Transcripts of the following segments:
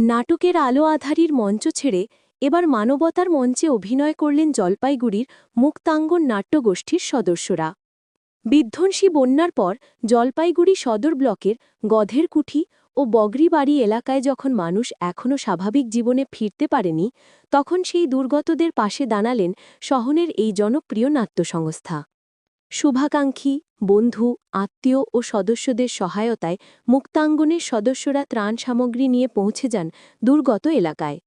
নাটকের আলো আধারির মঞ্চ ছেড়ে এবার মানবতার মঞ্চে অভিনয় করলেন জলপাইগুড়ির মুক্তাঙ্গন নাট্যগোষ্ঠীর সদস্যরা। বিধ্বংসী বন্যার পর জলপাইগুড়ি সদর ব্লকের গধের কুঠি ও বগরিবাড়ি এলাকায় যখন মানুষ এখনও স্বাভাবিক জীবনে ফিরতে পারেনি, তখন সেই দুর্গতদের পাশে দাঁড়ালেন শহরের এই জনপ্রিয় নাট্য সংস্থা শুভাকাঙ্ক্ষী বন্ধু, আত্মীয় ও সদস্যদের সহায়তায় মুক্তাঙ্গনের সদস্যরা ত্রাণ সামগ্রী নিয়ে পৌঁছে যান দুর্গত এলাকায়।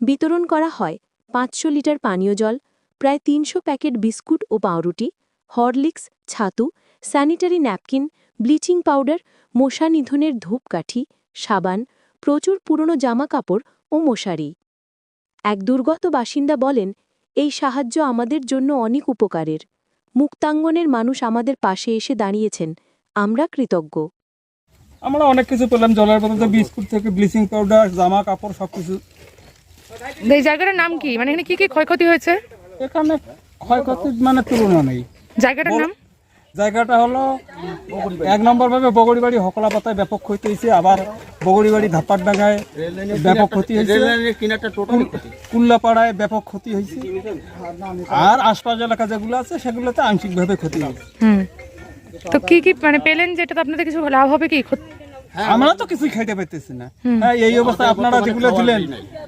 বিতরণ করা হয় পাঁচশো লিটার পানীয় জল, প্রায় তিনশো প্যাকেট বিস্কুট ও পাউরুটি, হরলিক্স, ছাতু, স্যানিটারি ন্যাপকিন, ব্লিচিং পাউডার, মশা নিধনের ধূপকাঠি, সাবান, প্রচুর পুরনো জামাকাপড় ও মশারি। এক দুর্গত বাসিন্দা বলেন, এই সাহায্য আমাদের জন্য অনেক উপকারের। মুক্তাঙ্গনের মানুষ আমাদের পাশে এসে দাঁড়িয়েছেন। আমরা কৃতজ্ঞ। আমরা অনেক কিছু পেলাম জলের বদলে বিস্কুট থেকে ব্লিচিং পাউডার জামা কাপড় সব কিছু এই জায়গাটার নাম কি? মানে এখানে কি কি ক্ষয়ক্ষতি হয়েছে? এখানে ক্ষয়ক্ষতির মানে তুলনা নেই। জায়গাটার নাম? জায়গাটা হলো এক নম্বর ভাবে বগড়িবাড়ি হকলা পাতায় ব্যাপক ক্ষতি হয়েছে আবার বগড়িবাড়ি ধাপ্পার ডাঙ্গায় ব্যাপক ক্ষতি হয়েছে। কুল্লাপাড়ায় ব্যাপক ক্ষতি হয়েছে। আর আশপাশ এলাকা যেগুলো আছে সেগুলোতে আংশিকভাবে ক্ষতি হয়েছে। তো কি কি মানে পেলেন যেটা আপনাদের কিছু লাভ হবে কি? ক্ষত- আমরা তো কিছুই খাইতে পাইতেছি না। হ্যাঁ এই অবস্থায় আপনারা যেগুলো দিলেন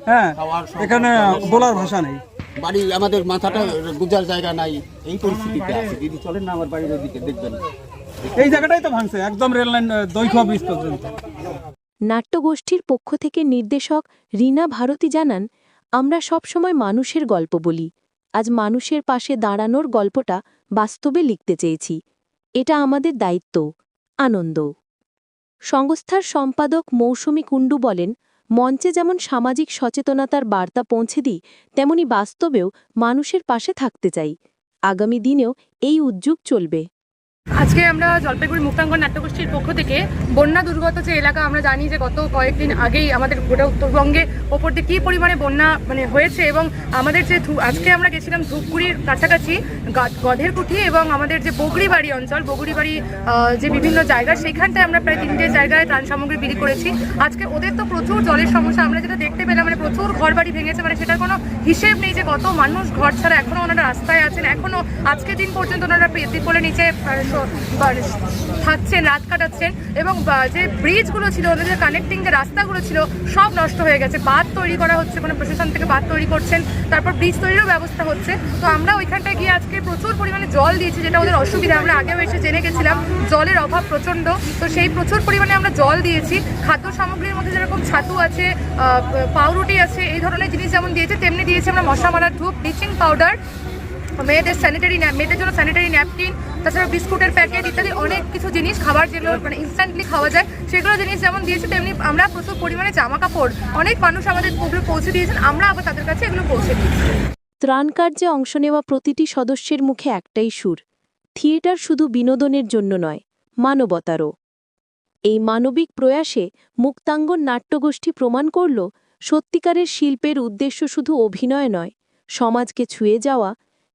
হ্যাঁ এখানে বলার ভাষা নেই। বাড়ি আমাদের মাথাটা গুজার জায়গা নাই, এই পরিস্থিতিতে আছে। দিদি, চলেন না আমার বাড়ির ওদিকে, দেখবেন। এই জায়গাটাই তো ভাঙছে, একদম রেল লাইন দৈর্ঘ্য ব্রিজ পর্যন্ত। নাট্যগোষ্ঠীর পক্ষ থেকে নির্দেশক রীনা ভারতী জানান, আমরা সবসময় মানুষের গল্প বলি। আজ মানুষের পাশে দাঁড়ানোর গল্পটা বাস্তবে লিখতে চেয়েছি। এটা আমাদের দায়িত্ব, আনন্দ। সংস্থার সম্পাদক মৌসুমী কুণ্ডু বলেন মঞ্চে যেমন সামাজিক সচেতনতার বার্তা পৌঁছে দিই, তেমনি বাস্তবেও মানুষের পাশে থাকতে চাই। আগামী দিনেও এই উদ্যোগ চলবে। আজকে আমরা জলপাইগুড়ি মুক্তাঙ্গন নাট্যগোষ্ঠীর পক্ষ থেকে বন্যা দুর্গত যে এলাকা আমরা জানি যে গত কয়েকদিন আগেই আমাদের গোটা উত্তরবঙ্গে ওপর দিয়ে কী পরিমাণে বন্যা মানে হয়েছে এবং আমাদের যে আজকে আমরা গেছিলাম ধূপগুড়ির কাছাকাছি গধের কুঠি এবং আমাদের যে বগরিবাড়ি অঞ্চল বগরিবাড়ি যে বিভিন্ন জায়গা সেখানটায় আমরা প্রায় তিনটে জায়গায় ত্রাণ সামগ্রী বিলি করেছি। আজকে ওদের তো প্রচুর জলের সমস্যা আমরা যেটা দেখতে পেলাম মানে প্রচুর ঘর বাড়ি ভেঙেছে মানে সেটার কোনো হিসেব নেই যে কত মানুষ ঘর ছাড়া এখনও ওনারা রাস্তায় আছেন এখনও আজকের দিন পর্যন্ত ওনারা নিচে আহ, স- বা- থাকছেন, রাত কাটাচ্ছেন এবং যে ব্রিজগুলো ছিল, ওদের যে কানেক্টিং যে রাস্তাগুলো ছিল, সব নষ্ট হয়ে গেছে। বাঁধ তৈরি করা হচ্ছে কোনো প্রশাসন থেকে বাঁধ তৈরি করছেন, তারপর ব্রিজ তৈরিরও ব্যবস্থা হচ্ছে। তো আমরা ওইখানটায় গিয়ে আজকে প্রচুর পরিমাণে জল দিয়েছি, যেটা ওদের অসুবিধা। আমরা আগেও এসে জেনে গেছিলাম, জলের অভাব প্রচণ্ড। তো সেই প্রচুর পরিমাণে আমরা জল দিয়েছি। খাদ্য সামগ্রীর মধ্যে যেরকম ছাতু আছে পাউরুটি আছে, এই ধরনের জিনিস যেমন দিয়েছে, তেমনি দিয়েছি আমরা মশা মারার ধূপ ব্লিচিং পাউডার মেয়েদের স্যানিটারি মেয়েদের জন্য স্যানিটারি ন্যাপকিন তাছাড়া বিস্কুটের প্যাকেট ইত্যাদি অনেক কিছু জিনিস খাবার যেগুলো মানে ইনস্ট্যান্টলি খাওয়া যায়। সেগুলো জিনিস যেমন দিয়েছে, তেমনি আমরা প্রচুর পরিমাণে জামা কাপড় অনেক মানুষ আমাদের ওগুলো পৌঁছে দিয়েছেন, আমরা আবার তাদের কাছে এগুলো পৌঁছে দিয়েছি। ত্রাণ কার্যে অংশ নেওয়া প্রতিটি সদস্যের মুখে একটাই সুর, থিয়েটার শুধু বিনোদনের জন্য নয়, মানবতারও। এই মানবিক প্রয়াসে মুক্তাঙ্গন নাট্যগোষ্ঠী প্রমাণ করল, সত্যিকারের শিল্পের উদ্দেশ্য শুধু অভিনয় নয়, সমাজকে ছুঁয়ে যাওয়া